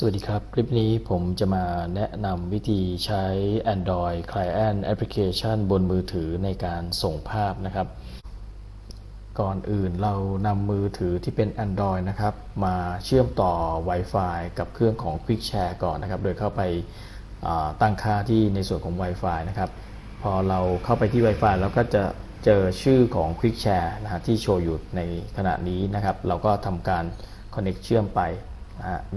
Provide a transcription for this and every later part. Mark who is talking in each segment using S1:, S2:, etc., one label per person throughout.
S1: สวัสดีครับ คลิปนี้ผมจะมาแนะนำวิธีใช้ Android Client Application บนมือถือในการส่งภาพนะครับ ก่อนอื่นเรานำมือถือที่เป็น Android นะครับ มาเชื่อมต่อ Wi-Fi กับเครื่องของ Quick Share ก่อนนะครับ โดยเข้าไปตั้งค่าที่ในส่วนของ Wi-Fi นะครับ พอเราเข้าไปที่ Wi-Fi เราก็จะเจอชื่อของ Quick Share นะฮะที่โชว์อยู่ในขณะนี้นะครับ เราก็ทำการ Connect เชื่อมไป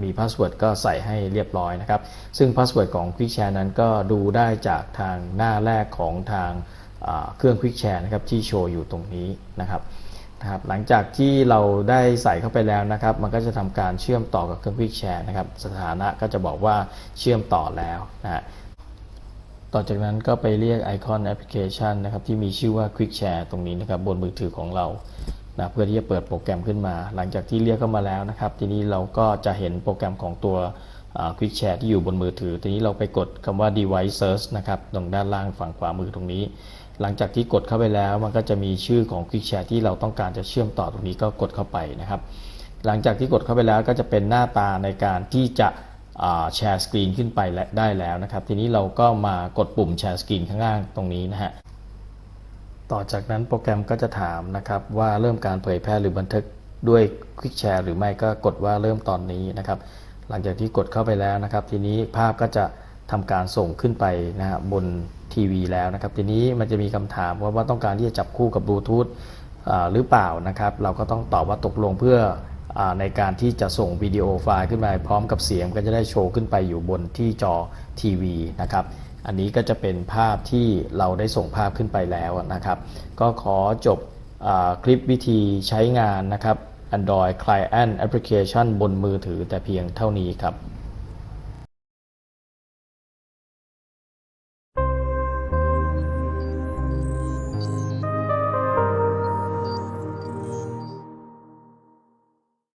S1: มีพาสเวิร์ดก็ใส่ให้เรียบร้อยนะครับ ซึ่งพาสเวิร์ดของ Quick Share นั้นก็ดูได้จากทางหน้าแรกของทางเครื่อง Quick Share นะครับที่โชว์อยู่ตรงนี้นะครับนะครับหลังจากที่เราได้ใส่เข้าไปแล้วนะครับ มันก็จะทำการเชื่อมต่อกับเครื่อง Quick Share นะครับ สถานะก็จะบอกว่าเชื่อมต่อแล้วนะฮะต่อจากนั้นก็ไปเรียกไอคอนแอปพลิเคชันนะครับที่มีชื่อว่า Quick Share ตรงนี้นะครับบนมือถือของเรา นะเพื่อที่จะเปิดโปรแกรมขึ้นมา หลังจากที่เรียกเข้ามาแล้วนะครับ ทีนี้เราก็จะเห็นโปรแกรมของตัว Quick Share ที่อยู่บนมือถือ ทีนี้เราไปกดคำว่า Device Search นะครับตรงด้านล่างฝั่งขวามือตรงนี้ หลังจากที่กดเข้าไปแล้วมันก็จะมีชื่อของ Quick Share ที่เราต้องการจะเชื่อมต่อตรงนี้ก็กดเข้าไปนะครับ หลังจากที่กดเข้าไปแล้วก็จะเป็นหน้าตาในการที่จะแชร์สกรีนขึ้นไปและได้แล้วนะครับ ทีนี้เราก็มากดปุ่มแชร์สกรีนข้างล่างตรงนี้นะฮะ ต่อจากนั้นโปรแกรมก็จะถามนะครับว่าเริ่มการเผยแพร่หรือบันทึกด้วยคลิกแชร์หรือไม่ก็กดว่าเริ่มตอนนี้นะครับ หลังจากที่กดเข้าไปแล้วนะครับ ทีนี้ภาพก็จะทำการส่งขึ้นไปนะฮะบนทีวีแล้วนะครับ ทีนี้มันจะมีคำถามว่าว่าต้องการที่จะจับคู่กับบลูทูธหรือเปล่านะครับ เราก็ต้องตอบว่าตกลงเพื่อ ในการที่จะส่งวิดีโอไฟล์ขึ้นมาพร้อมกับเสียงก็จะได้โชว์ขึ้นไปอยู่บนที่จอทีวีนะครับอันนี้ก็จะเป็นภาพที่เราได้ส่งภาพขึ้นไปแล้วนะครับ ก็ขอจบอคลิปวิธีใช้งานนะครับ Android Client Application บนมือถือแต่เพียงเท่านี้ครับ